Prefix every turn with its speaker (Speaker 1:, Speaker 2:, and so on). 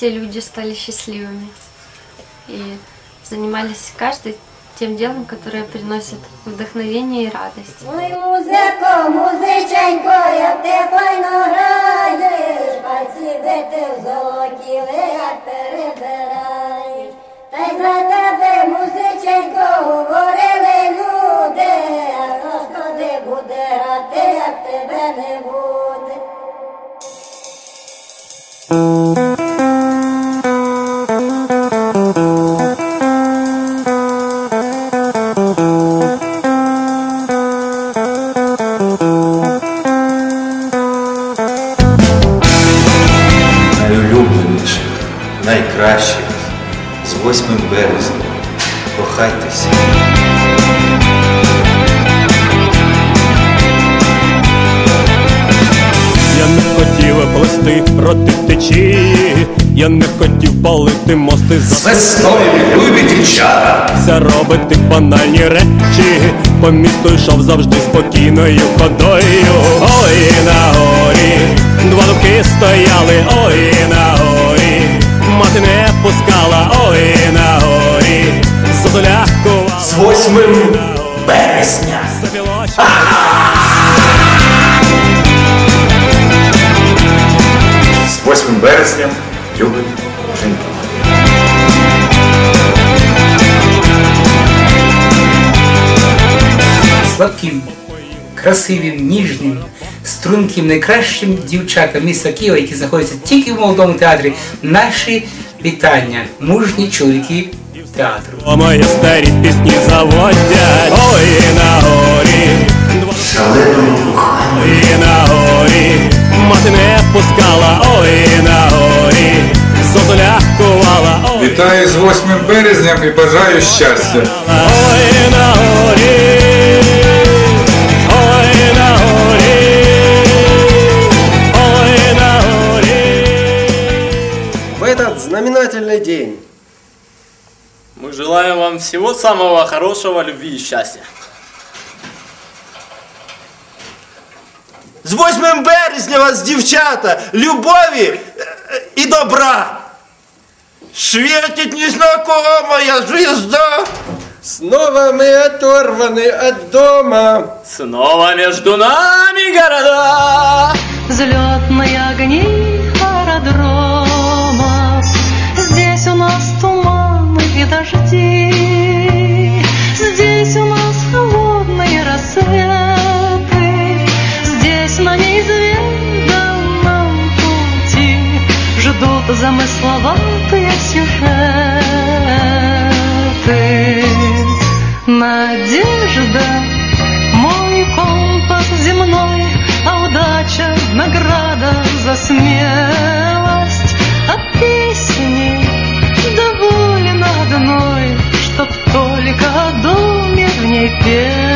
Speaker 1: все люди стали счастливыми и занимались каждый тем делом, которое приносит вдохновение и радость.
Speaker 2: Тебе не буде.
Speaker 3: Найкращих, з 8 березня. Кохайтеся.
Speaker 4: Я не хотіла плести проти течії, я не хотів палити мости за
Speaker 3: Весною, любі дівчата!
Speaker 4: Вся робити банальні речі, по місту йшов завжди спокійною ходою. Ой, на горі, два дубки стояли, ой, на пускала, ой, на горі, зозулякувала.
Speaker 3: З 8 березня! З 8 березня, любі жінки.
Speaker 5: сладким, красивим, ніжним, струнким, найкращим дівчатам міста Києва, які знаходяться тільки в молодому театрі. Наші вітання, мужні чоловіки театру.
Speaker 4: О, мої старі пісні заводять, ой, на горі, два
Speaker 3: Шаленою.
Speaker 4: Ой, на горі, мати не пускала, ой, на горі, зозулякувала, ой,
Speaker 6: Вітаю з 8 березня і бажаю щастя.
Speaker 4: ой, на горі,
Speaker 7: знаменательный день
Speaker 8: Мы желаем вам всего самого хорошего, любви и счастья.
Speaker 9: З 8 березня вас, дівчата, любові е, і добра. Світить незнакомая звезда.
Speaker 7: снова мы оторваны от дома.
Speaker 8: Снова между нами города.
Speaker 10: Замысловатые сюжеты Надежда мой компас земной, а удача награда за смелость. А песни доволен одной, чтоб только о доме в ней пел.